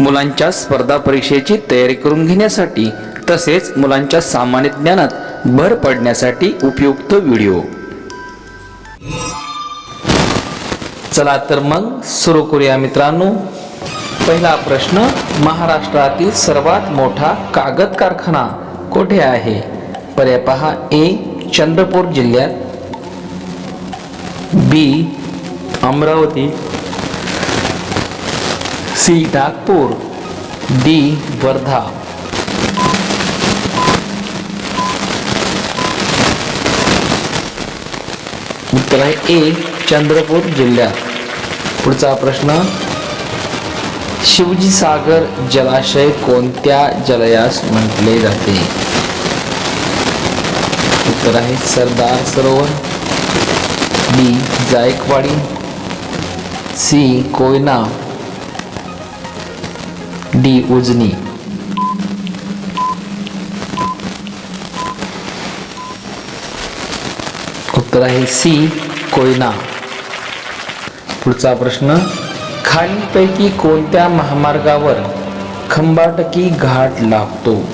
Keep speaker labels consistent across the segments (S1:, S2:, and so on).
S1: मुलांच्या स्पर्धा परीक्षेची तयारी करून घेण्यासाठी तसेच मुलांच्या सामान्य ज्ञानात भर पडण्यासाठी उपयुक्त व्हिडिओ. चला तर मग सुरू करूया मित्रांनो. पहिला प्रश्न महाराष्ट्रातील सर्वात मोठा कागद कारखाना कोठे आहे? पर्याय पहा ए चंद्रपूर जिल्ह्यात B Amravati C Nagpur D Wardha. उत्तर आहे ए चंद्रपूर जिल्ह्यात पुढचा प्रश्न शिवजी सागर जलाशय कोणत्या जलयास म्हटले जाते? उत्तर आहे Sardar Sarovar B Jayakwadi C Koyna. D Ujani. उत्तर आहे सी कोयना. पुढचा प्रश्न खालीलपैकी कोणत्या महामार्गावर खंबाटकी घाट लागतो?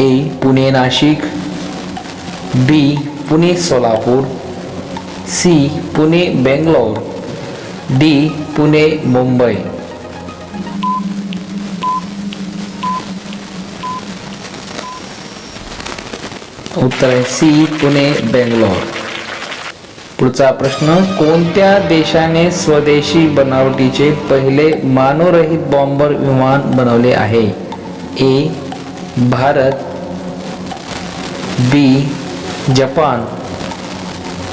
S1: A Pune Nashik. B Pune Solapur. C Pune Bangalore. D Pune Mumbai. उत्तर आहे सी पुणे बेंगलोर. पुढचा प्रश्न कोणत्या देशाने स्वदेशी बनावटीचे पहिले मानवरहित बॉम्बर विमान बनवले आहे? A Bharat B Japan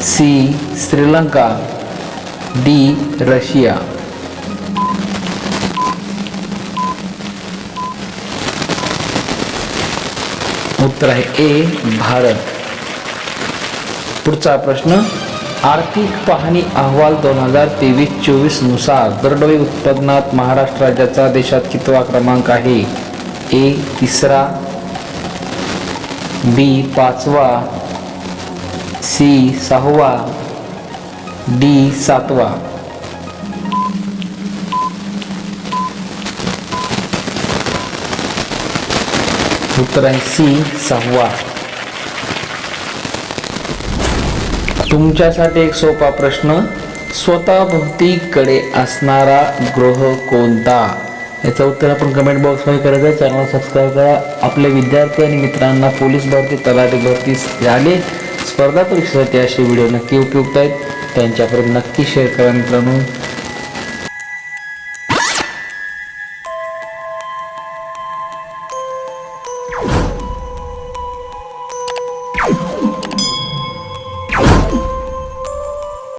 S1: C Sri Lanka D Russia. उत्तर आहे ए भारत. पुढचा प्रश्न आर्थिक पाहणी अहवाल दोन हजार तेवीस चोवीसनुसार दरडोई उत्पादनात महाराष्ट्र राज्याचा देशात कितवा क्रमांक आहे? ए तिसरा बी पाचवा सी सहावा डी सातवा. उत्तर सहावा तुमच्यासाठी एक सोपा प्रश्न. स्वतः भोवतीकडे असणारा ग्रह कोणता? याचं उत्तर आपण कमेंट बॉक्समध्ये करायचं चॅनल सबस्क्राईब करा. आपल्या विद्यार्थी आणि मित्रांना पोलीस भरती तलाठी भरती झाले. स्पर्धा परीक्षेसाठी असे व्हिडिओ नक्की उपयुक्त आहेत. त्यांच्यापर्यंत नक्की शेअर करा मित्रांनो.